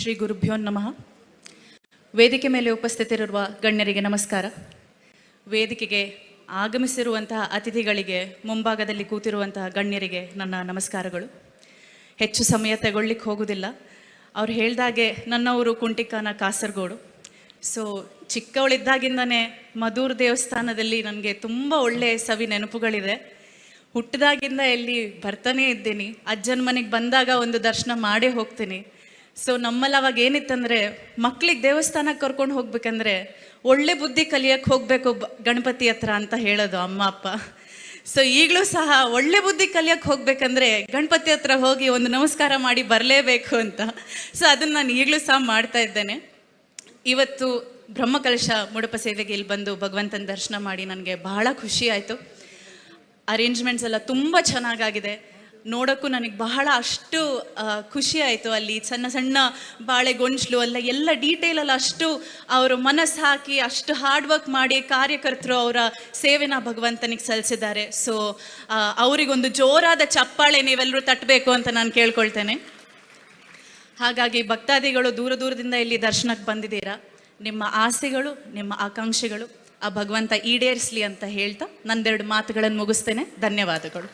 ಶ್ರೀ ಗುರುಭ್ಯೋ ನಮಃ. ವೇದಿಕೆ ಮೇಲೆ ಉಪಸ್ಥಿತರಿರುವ ಗಣ್ಯರಿಗೆ ನಮಸ್ಕಾರ. ವೇದಿಕೆಗೆ ಆಗಮಿಸಿರುವಂತಹ ಅತಿಥಿಗಳಿಗೆ ಮುಂಭಾಗದಲ್ಲಿ ಕೂತಿರುವಂತಹ ಗಣ್ಯರಿಗೆ ನನ್ನ ನಮಸ್ಕಾರಗಳು. ಹೆಚ್ಚು ಸಮಯ ತಗೊಳ್ಳಿಕ್ಕೆ ಹೋಗುವುದಿಲ್ಲ ಅವ್ರು ಹೇಳ್ದಾಗೆ ನನ್ನವರು ಕುಂಟಿಕಾನ ಕಾಸರಗೋಡು. ಸೊ ಚಿಕ್ಕವಳಿದ್ದಾಗಿಂದನೇ ಮಧೂರ್ ದೇವಸ್ಥಾನದಲ್ಲಿ ನನಗೆ ತುಂಬ ಒಳ್ಳೆಯ ಸವಿ ನೆನಪುಗಳಿದೆ. ಹುಟ್ಟಿದಾಗಿಂದ ಎಲ್ಲಿ ಬರ್ತಾನೇ ಇದ್ದೀನಿ, ಅಜ್ಜನ ಮನೆಗೆ ಬಂದಾಗ ಒಂದು ದರ್ಶನ ಮಾಡೇ ಹೋಗ್ತೀನಿ. ಸೊ ನಮ್ಮಲ್ಲಿ ಅವಾಗ ಏನಿತ್ತಂದರೆ, ಮಕ್ಳಿಗೆ ದೇವಸ್ಥಾನಕ್ಕೆ ಕರ್ಕೊಂಡು ಹೋಗ್ಬೇಕಂದ್ರೆ, ಒಳ್ಳೆ ಬುದ್ಧಿ ಕಲಿಯಕ್ಕೆ ಹೋಗಬೇಕು ಗಣಪತಿ ಹತ್ರ ಅಂತ ಹೇಳೋದು ಅಮ್ಮ, ಅಪ್ಪ. ಸೊ ಈಗಲೂ ಸಹ ಒಳ್ಳೆ ಬುದ್ಧಿ ಕಲಿಯಕ್ಕೆ ಹೋಗ್ಬೇಕಂದ್ರೆ, ಗಣಪತಿ ಹತ್ರ ಹೋಗಿ ಒಂದು ನಮಸ್ಕಾರ ಮಾಡಿ ಬರಲೇಬೇಕು ಅಂತ. ಸೊ ಅದನ್ನು ನಾನು ಈಗಲೂ ಸಹ ಮಾಡ್ತಾ ಇದ್ದೇನೆ. ಇವತ್ತು ಬ್ರಹ್ಮಕಲಶ ಮುಡುಪ ಸೇವೆಗೆ ಇಲ್ಲಿ ಬಂದು ಭಗವಂತನ ದರ್ಶನ ಮಾಡಿ ನನಗೆ ಬಹಳ ಖುಷಿ ಆಯಿತು. ಅರೇಂಜ್ಮೆಂಟ್ಸ್ ಎಲ್ಲ ತುಂಬ ಚೆನ್ನಾಗಾಗಿದೆ. ನೋಡೋಕ್ಕೂ ನನಗೆ ಬಹಳ ಅಷ್ಟು ಖುಷಿ ಆಯಿತು ಅಲ್ಲಿ. ಸಣ್ಣ ಸಣ್ಣ ಬಾಳೆ ಗೊಂಚಲು ಅಲ್ಲ ಎಲ್ಲ ಡೀಟೇಲಲ್ಲಿ ಅಷ್ಟು ಅವರು ಮನಸ್ಸು ಹಾಕಿ, ಅಷ್ಟು ಹಾರ್ಡ್ ವರ್ಕ್ ಮಾಡಿ ಕಾರ್ಯಕರ್ತರು ಅವರ ಸೇವೆನ ಭಗವಂತನಿಗೆ ಸಲ್ಲಿಸಿದ್ದಾರೆ. ಸೊ ಅವರಿಗೊಂದು ಜೋರಾದ ಚಪ್ಪಾಳೆ ನೀವೆಲ್ಲರೂ ತಟ್ಟಬೇಕು ಅಂತ ನಾನು ಕೇಳ್ಕೊಳ್ತೇನೆ. ಹಾಗಾಗಿ ಭಕ್ತಾದಿಗಳು ದೂರ ದೂರದಿಂದ ಇಲ್ಲಿ ದರ್ಶನಕ್ಕೆ ಬಂದಿದ್ದೀರಾ? ನಿಮ್ಮ ಆಸೆಗಳು, ನಿಮ್ಮ ಆಕಾಂಕ್ಷೆಗಳು, ಆ ಭಗವಂತ ಈಡೇರಿಸಲಿ ಅಂತ ಹೇಳ್ತಾ ನಂದೆರಡು ಮಾತುಗಳನ್ನು ಮುಗಿಸ್ತೇನೆ. ಧನ್ಯವಾದಗಳು.